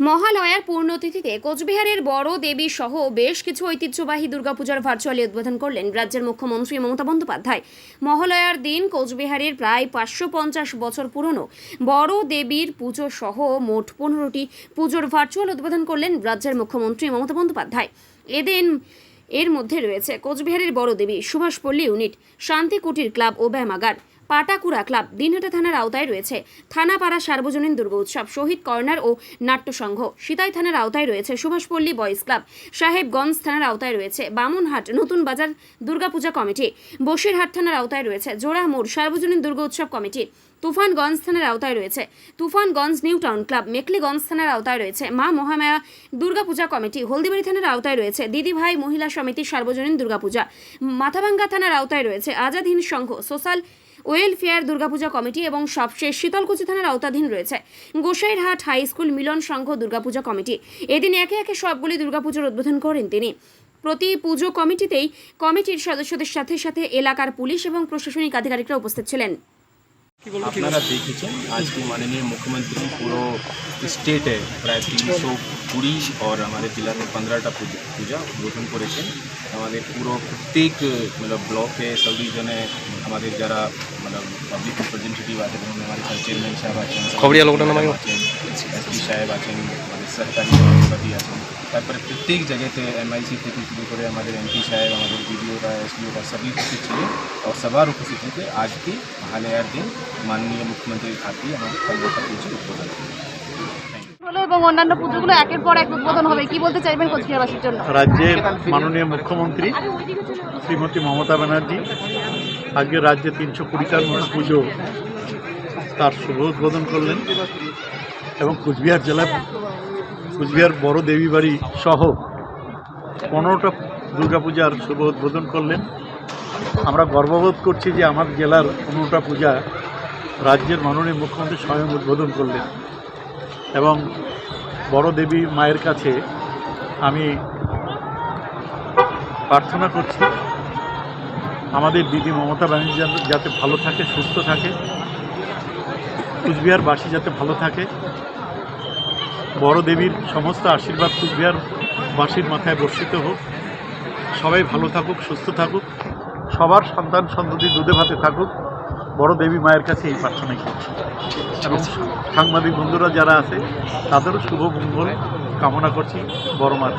মহালয়ার পূর্ণতিথিতে কোচবিহারের বড় দেবী সহ বেশ কিছু ঐতিহ্যবাহী দুর্গাপূজার ভার্চুয়ালি উদ্বোধন করলেন রাজ্যের মুখ্যমন্ত্রী মমতা বন্দ্যোপাধ্যায়। মহালয়ার দিন কোচবিহারের প্রায় পাঁচশো পঞ্চাশ বছর পুরনো বড় দেবীর পুজো সহ মোট পনেরোটি পুজোর ভার্চুয়াল উদ্বোধন করলেন রাজ্যের মুখ্যমন্ত্রী মমতা বন্দ্যোপাধ্যায়। এদিন এর মধ্যে রয়েছে কোচবিহারের বড় দেবী সুভাষপল্লী ইউনিট শান্তি কুটির ক্লাব ও ব্যায়ামাগার। পাটাকুড়া ক্লাব দিনহাটা থানার আওতায় রয়েছে। থানাপাড়া সার্বজনীন দুর্গা উৎসব শহীদ কর্নার ও নাট্য সংঘ সিতাই থানার আওতায় রয়েছে সুভাষপল্লী বয়েজ ক্লাব। সাহেবগঞ্জ থানার আওতায় রয়েছে বামুনহাট নতুন বাজার দুর্গাপূজা কমিটি। বসিরহাট থানার আওতায় রয়েছে জোড়া মোড় সার্বজনীন দুর্গা উৎসব কমিটি। তুফানগঞ্জ থানার আওতায় রয়েছে Tufanganj new town club. Mekliganj থানার আওতায় রয়েছে মা মহামায়া দুর্গাপূজা কমিটি। হলদিবাড়ি থানার আওতায় রয়েছে দিদিভাই মহিলা সমিতি সার্বজনীন দুর্গাপূজা। মাথাভাঙ্গা থানার আওতায় রয়েছে Azad Hind Sangha, social welfare Durga Puja committee এবং সবশেষ শীতলকুচি থানার আওতাধীন রয়েছে। Gosairhat high school Milan Sangha Durga Puja committee. এদিন একে একে সবগুলি দুর্গাপূজার উদ্বোধন করেন তিনি। প্রতি পুজো কমিটিতেই কমিটির সদস্যদের সাথে সাথে এলাকার পুলিশ এবং প্রশাসনিক আধিকারিকরা উপস্থিত ছিলেন। আপনারা দেখেছেন আজকে মাননীয় মুখ্যমন্ত্রী পুরো স্টেটে প্রায় তিনশো কুড়ি और আমাদের জেলাতে পনেরোটা পূজা পূজা উদ্বোধন করেছেন আমাদের পুরো প্রত্যেক মানে ব্লকে সব রিজনে আমাদের যারা মানে পাবলিক রিপ্রেজেন্টেটিভ আছেন যেমন আমাদের এখানে চেয়ারম্যান সাহেব আছেন খবরিয়া লোকটা নামাই আছেন এসপি সাহেব আছেন আমাদের সরকারি সভাপতি আছেন তারপরে প্রত্যেক জায়গাতে এমআইসি থেকে শুরু করে আমাদের এমপি সাহেব আমাদের বিডিওরা এসডিওরা সবই উপস্থিত ছিলেন और সবার উপস্থিতিতে আজকে মহালয়ার দিন মাননীয় মুখ্যমন্ত্রীর হাত দিয়ে আমাদের পনেরোটা পুজো উদ্বোধন। হলো এবং অন্যান্য পুজোগুলো একের পর এক উদ্বোধন হবে। কি বলতে চাইবেন কোচবিহারবাসীর জন্য? রাজ্যের মাননীয় মুখ্যমন্ত্রী শ্রীমতী মমতা ব্যানার্জি আজকে রাজ্যে তিনশো কুড়িটার মতো পুজো তার শুভ উদ্বোধন করলেন এবং কুচবিহার জেলার কুচবিহার বড় দেবী বাড়ি সহ পনেরোটা দুর্গাপূজার শুভ উদ্বোধন করলেন। আমরা গর্ববোধ করছি যে আমার জেলার পনেরোটা পূজা রাজ্যের মাননীয় মুখ্যমন্ত্রী স্বয়ং উদ্বোধন করলেন। এবং বড় দেবী মায়ের কাছে আমি প্রার্থনা করছি, আমাদের দিদি মমতা ব্যানার্জি যাতে ভালো থাকে, সুস্থ থাকে, কুচবিহারবাসী যাতে ভালো থাকে। বড় দেবীর সমস্ত আশীর্বাদ কুচবিহারবাসীর মাথায় বর্ষিত হোক। সবাই ভালো থাকুক, সুস্থ থাকুক। সবার সন্তান সন্ততি দুধে ভাতে থাকুক। বড় দেবী মায়ের কাছে এই প্রার্থনাই করছি এবং সাংবাদিক বন্ধুরা যারা আছে, তাদেরও শুভ মঙ্গল কামনা করছি। বড় মার